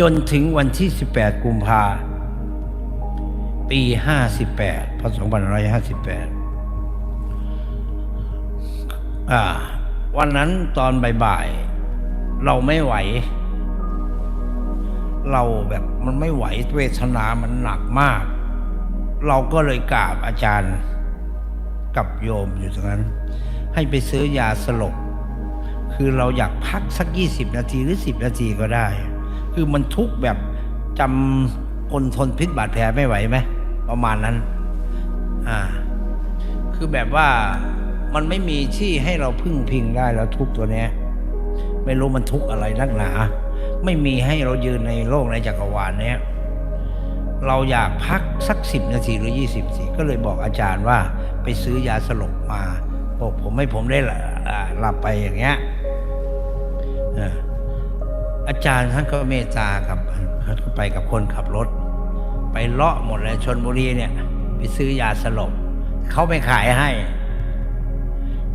จนถึงวันที่ 18 กุมภาปี 58พศ2558อ่าวันนั้นตอนบ่ายๆ เราไม่ไหว เราแบบมันไม่ไหวเวทนามันหนักมาก เราก็เลยกราบอาจารย์กับโยมอยู่ตรงนั้น ให้ไปซื้อยาสลบ คือเราอยากพักสักยี่สิบนาทีหรือสิบนาทีก็ได้ คือมันทุกข์แบบจำคนทนพิษบาดแผลไม่ไหวไหมประมาณนั้น อ่า คือแบบว่ามันไม่มีที่ให้เราพึ่งพิงได้แล้วทุกตัวเนี้ย ไม่รู้มันทุกอะไรนักหนา ไม่มีให้เรายืนในโลกในจักรวาลเนี้ยเราอยากพักสักสิบนาทีหรือยี่สิบนาทีก็เลยบอกอาจารย์ว่าไปซื้อยาสลบมาบอกผมให้ผมได้ลับอ่าหลับไปอย่างเงี้ยอ่า อาจารย์ท่านก็เมตตากับท่านก็ไปกับคนขับรถ ไปเลาะหมดเลยชนบุรีเนี่ย ไปซื้อยาสลบเขาไม่ขายให้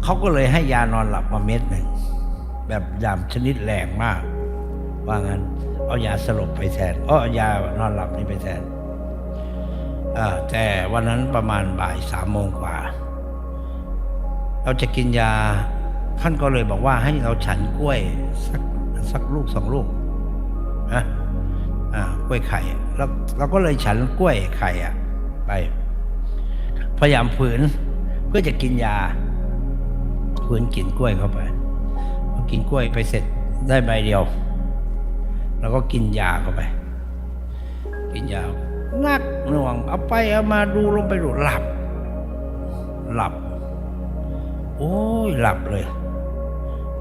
เขาก็เลยให้ยานอนหลับมาเม็ดหนึ่ง แบบยามชนิดแรงมาก ว่างั้น เอายาสลบไปแทนเอายานอนหลับนี่ไปแทนแต่วันนั้นประมาณบ่ายสามโมงกว่า เราจะกินยาท่านก็เลยบอกว่าให้เราฉันกล้วยสัก สักลูกสองลูกนะอ่ากล้วยไข่แล้วเราก็เลยฉันกล้วยไข่อะไป พยายามฝืนเพื่อจะกินยาฝืนกินกล้วยเข้าไปกินกล้วยไปเสร็จได้ใบเดียว แล้วก็กินยาเข้าไป กินยานักหน่วงเอาไปเอามาดูลงไปดูหลับ หลับ โอ้ยหลับเลย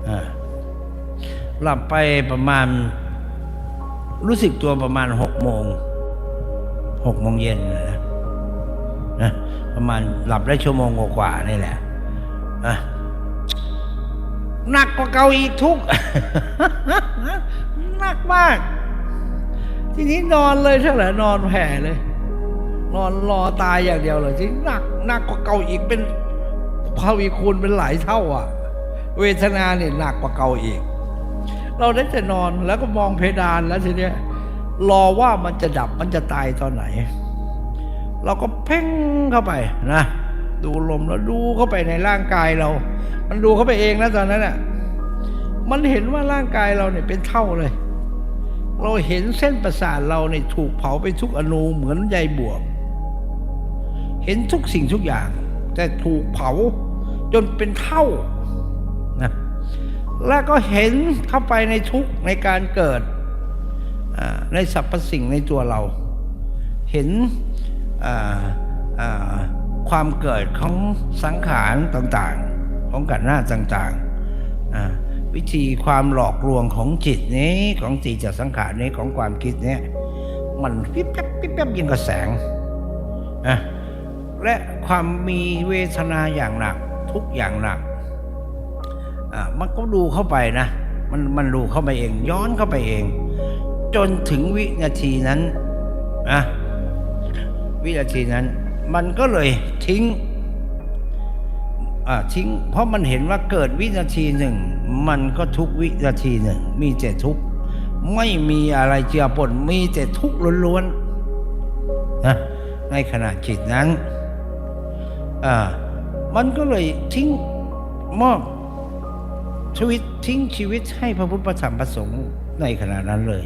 อ่า หลับไปประมาณ รู้สึกตัวประมาณหกโมงหกโมงเย็นนะนะประมาณหลับได้ชั่วโมงกว่านี่แหละอะหนักกว่าเก่าอีกทุกหนักมาก ทีนี้นอนเลยเท่าไหร่นอนแผ่เลย นอนรอตายอย่างเดียวเลยที่หนักหนักกว่าเก่าอีกเป็นภาวีคูณเป็นหลายเท่าอะ เวทนาเนี่ยหนักกว่าเก่าอีก เราได้แต่นอนแล้วก็มองเพดานแล้วทีเนี้ยรอว่ามันจะดับมันจะตายตอนไหน เราก็เพ่งเข้าไปนะดูลมแล้วดูเข้าไปในร่างกายเรา มันดูเข้าไปเองนะตอนนั้นอะมันเห็นว่าร่างกายเราเนี่ยเป็นเท่าเลย เราเห็นเส้นประสาทเราเนี่ยถูกเผาไปทุกอนูเหมือนใยบวบเห็นทุกสิ่งทุกอย่าง แต่ถูกเผาจนเป็นเท่า แล้วก็เห็นเข้าไปในทุกในการเกิดในสรรพสิ่งในตัวเรา เห็นความเกิดของสังขารต่างๆ ของกันหน้าต่างๆ วิธีความหลอกลวงของจิตนี้ของจิตจากสังขารนี้ของความคิดนี้มันปิ๊บแป๊บปิ๊บแป๊บยิงกระแสงและความมีเวทนาอย่างหนักทุกอย่างหนัก มันก็ดูเข้าไปนะ มันมันดูเข้าไปเอง ย้อนเข้าไปเอง จนถึงวินาทีนั้นนะวินาทีนั้น มันก็เลยทิ้งอ่าทิ้ง เพราะมันเห็นว่าเกิดวินาทีหนึ่ง มันก็ทุกวินาทีหนึ่ง มีแต่ทุกไม่มีอะไรเจือปนมีแต่ทุกข์ล้วนๆนะในขณะจิตนั้นอ่ามันก็เลยทิ้งมอบ ชีวิตทิ้งชีวิตให้พระพุทธพระธรรมพระสงฆ์ในขณะนั้นเลย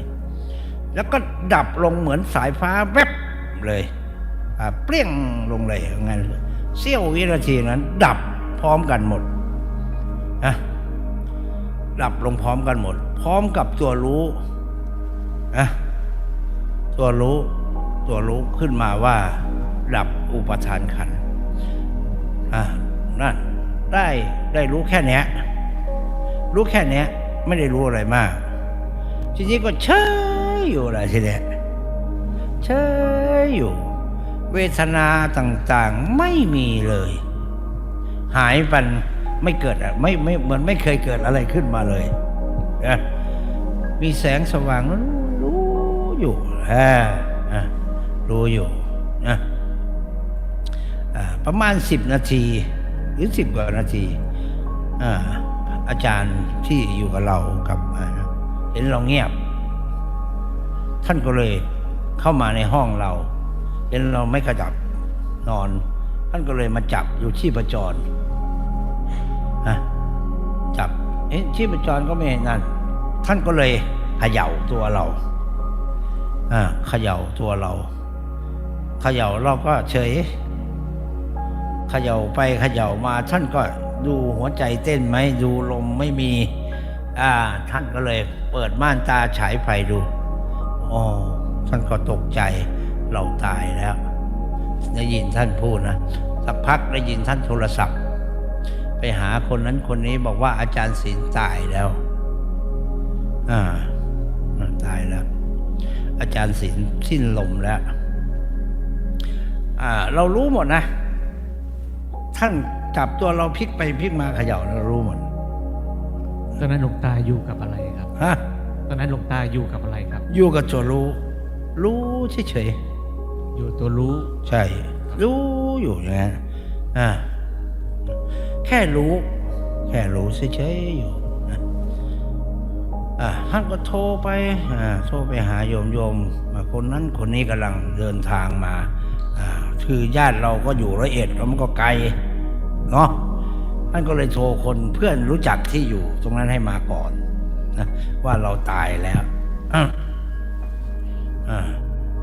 แล้วก็ดับลงเหมือนสายฟ้าแวบเลยเปรี้ยงลงเลยย่างนั้นเสี้ยววินาทีนั้น ดับพร้อมกันหมดนะดับลงพร้อมกันหมด พร้อมกับตัวรู้นะตัวรู้ ตัวรู้ขึ้นมาว่า ดับอุปทานขันอะนั่นได้ได้รู้แค่เนี้ย รู้แค่นี้ไม่ได้รู้อะไรมาก ทีนี้ก็เชยอยู่อะไรทีเนี้ยเชยอยู่ เวทนาต่างๆไม่มีเลย หายไปไม่เกิดอะไม่ไม่เหมือนไม่เคยเกิดอะไรขึ้นมาเลยนะมีแสงสว่างรู้อยู่อ่าอะรู้อยู่นะประมาณสิบนาที หรือสิบกว่านาทีอ่า อาจารย์ที่อยู่กับเรากับอ่าเห็นเราเงียบ ท่านก็เลยเข้ามาในห้องเราเห็นเราไม่ขยับนอน ท่านก็เลยมาจับอยู่ที่ประจรนะจับเอ๊ะที่ประจรก็ไม่เห็นนั่นท่านก็เลยเขย่าตัวเราอ่าเขย่าตัวเราเขย่าเราก็เฉยเขย่าไปเขย่ามาท่านก็ ดูหัวใจเต้นไหมดูลมไม่มี อ่า ท่านก็เลย เปิดม่านตาฉายไฟดูอ๋อท่านก็ตกใจเราตายแล้วได้ยินท่านพูดนะสักพักได้ยินท่านโทรศัพท์ ไปหาคนนั้นคนนี้บอกว่าอาจารย์ศิลตายแล้ว อ่าตายแล้ว อาจารย์ศิลสิ้นลมแล้ว อ่า เรารู้หมดนะ ท่าน จับตัวเราพลิกไปพลิกมาเขย่าเรารู้หมดตอนนั้นหลวงตาอยู่กับอะไรครับฮะตอนนั้นหลวงตาอยู่กับอะไรครับ อยู่กับตัวรู้ รู้เฉยอยู่ตัวรู้ๆใช่ รู้อยู่อย่างนั้นอ่าแค่รู้ แค่รู้เฉยๆอยู่นะอ่าท่านก็โทรไปอ่าโทรไปหาโยมโยมมาคนนั้นคนนี้กำลังเดินทางมาอ่าคือญาติเราก็อยู่ร้อยเอ็ดแล้วมันก็ไกล เนาะท่านก็เลยโทรคนเพื่อนรู้จักที่อยู่ ตรงนั้นให้มาก่อนนะว่าเราตายแล้วอ่า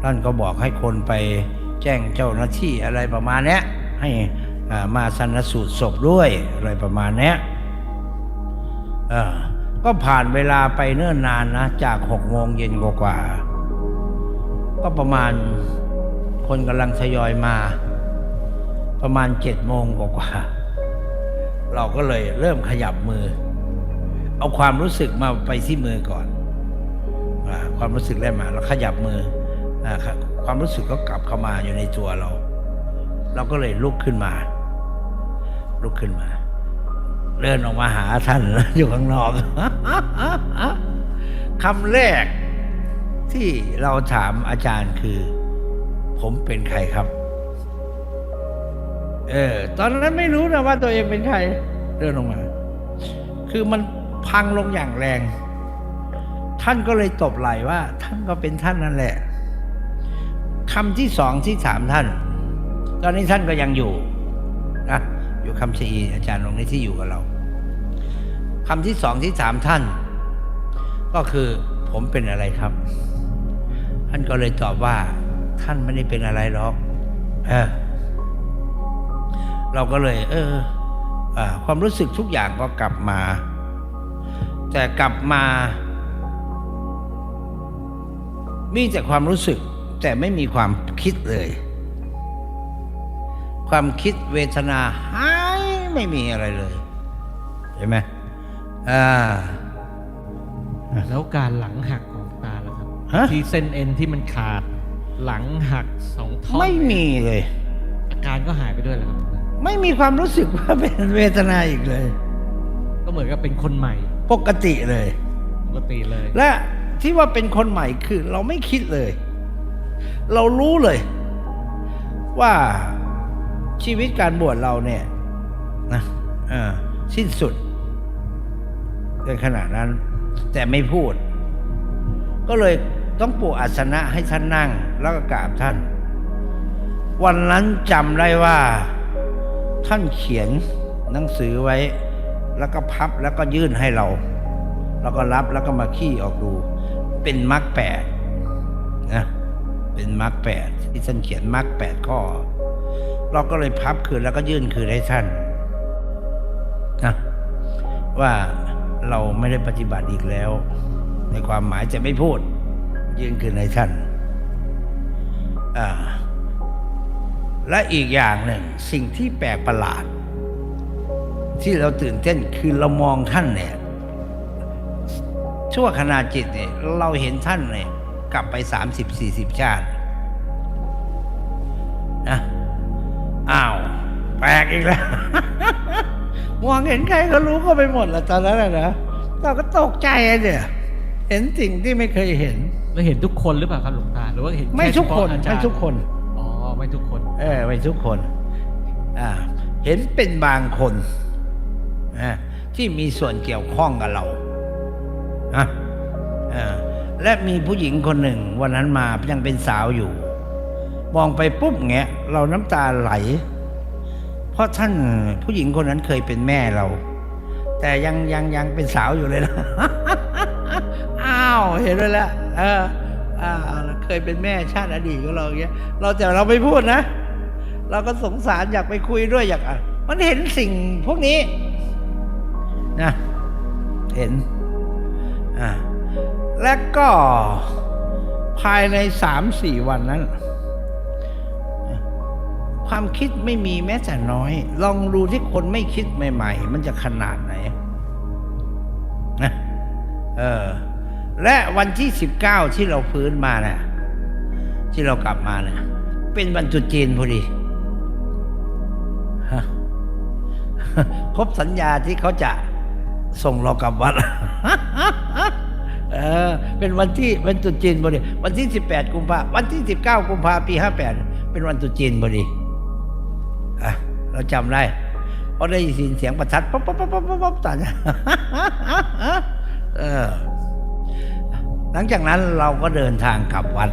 ท่านก็บอกให้คนไปแจ้งเจ้าหน้าที่อะไรประมาณนี้ให้มาสันสูตรศพด้วยอะไรประมาณนี้ยอ่าก็ผ่านเวลาไปเนิ่นนานนะ จากหกโมงเย็นกว่าก็ประมาณคนกำลังทยอยมา ประมาณเจ็ดโมงกว่า เราก็เลยเริ่มขยับมือ เอาความรู้สึกมาไปที่มือก่อนอความรู้สึกแรกมาเราขยับมืออาครับความรู้สึกก็กลับเข้ามาอยู่ในตัวเรา เราก็เลยลุกขึ้นมา ลุกขึ้นมา เดินออกมาหาท่านอยู่ข้างนอกคำแรกที่เราถามอาจารย์คือ ผมเป็นใครครับ เออ ตอนนั้นไม่รู้นะว่าตัวเองเป็นใครเดินลงมา คือมันพังลงอย่างแรง ท่านก็เลยตบไหลว่า ท่านก็เป็นท่านนั่นแหละคำที่สองที่ถามท่าน ตอนนี้ท่านก็ยังอยู่นะอยู่คำชีอาจารย์องค์นี้ที่อยู่กับเราคำที่สองที่ถามท่าน ก็คือผมเป็นอะไรครับ ท่านก็เลยตอบว่า ท่านไม่ได้เป็นอะไรหรอก เออ เราก็เลย เอออ่าความรู้สึกทุกอย่างก็กลับมา แต่กลับมา มีแต่ความรู้สึก แต่ไม่มีความคิดเลย ความคิดเวทนาหายไม่มีอะไรเลยเห็นไหมอ่าแล้วการหลังหักของหลวงตาล่ะครับฮะที่เส้นเอ็นที่มันขาดหลังหักสองท่อนไม่มีเลย อาการก็หายไปด้วยเหรอครับ ไม่มีความรู้สึกว่าเป็นเวทนาอีกเลย ก็เหมือนกับเป็นคนใหม่ ปกติเลย ปกติเลย และที่ว่าเป็นคนใหม่คือเราไม่คิดเลย เรารู้เลย ว่าชีวิตการบวชเราเนี่ยนะอ่าสิ้นสุดในขณะนั้น แต่ไม่พูด ก็เลยต้องปูอาสนะให้ท่านนั่งแล้วก็กราบท่าน วันนั้นจำได้ว่า ท่านเขียนหนังสือไว้ แล้วก็พับแล้วก็ยื่นให้เรา เราก็รับแล้วก็มาขี้ออกดู เป็นมรรคแปดนะเป็นมรรคแปดที่ท่านเขียนมรรคแปดข้อ เราก็เลยพับคืนแล้วก็ยื่นคืนให้ท่านนะว่าเราไม่ได้ปฏิบัติอีกแล้ว ในความหมายจะไม่พูด ยื่นคืนให้ท่านอ่า และอีกอย่างหนึ่งสิ่งที่แปลกประหลาด ที่เราตื่นเต้นคือเรามองท่านเนี่ยชั่วขณะจิตเนี่ยเราเห็นท่านเนี่ยกลับไปสามสิบสี่สิบชาตินะอ้าวแปลกอีกแล้ว มองเห็นใครก็รู้ก็ไปหมดแล้วตอนนั้นน่ะนะเราก็ตกใจอะเนี่ยเห็นสิ่งที่ไม่เคยเห็นแล้วเห็นทุกคนหรือเปล่าครับหลวงตาหรือว่าเห็นแไม่ทุกคนเฉพาะอาจารไม่ย์ทุกคนอ๋อ ไม่ทุกคน เออไม่ทุกคนอ่าเห็นเป็นบางคนอที่มีส่วนเกี่ยวข้องกับเราอะอและมีผู้หญิงคนหนึ่ง วันนั้นมายังเป็นสาวอยู่ มองไปปุ๊บเงี้ยเราน้ำตาไหล เพราะท่านผู้หญิงคนนั้นเคยเป็นแม่เรา แต่ยังยังยังเป็นสาวอยู่เลยนะ อ้าว เห็นด้วยแล้วเออ อ่าเคยเป็นแม่ชาติอดีตของเราอย่างเงี้ย เราแต่เราไม่พูดนะ เราก็สงสารอยากไปคุยด้วยอยากอะมันเห็นสิ่งพวกนี้นะเห็นอ่าและก็ภายในสามสี่วันนั้น ความคิดไม่มีแม้แต่น้อย ลองดูที่คนไม่คิดใหม่ ๆ มันจะขนาดไหนนะเออ และวันที่สิบเก้าที่เราฟื้นมาเนะ่ะที่เรากลับมาเนะ่ะเป็นวันจุดจีนพอดีฮะครบสัญญาที่เขาจะส่งเรากลับวัดเออเป็นวันที่วันตรุษจีนพอดีวันที่สิบแปดกุมภาวันที่สิบเก้ากุมภาปีห้าแปดเป็นวันตรุษจีนพอดีอะเราจำได้เพราะได้ยินเสียงประทัดป๊อปป๊อปป๊อปป๊อปป๊อปตันเออ หลังจากนั้นเราก็เดินทางกลับวัด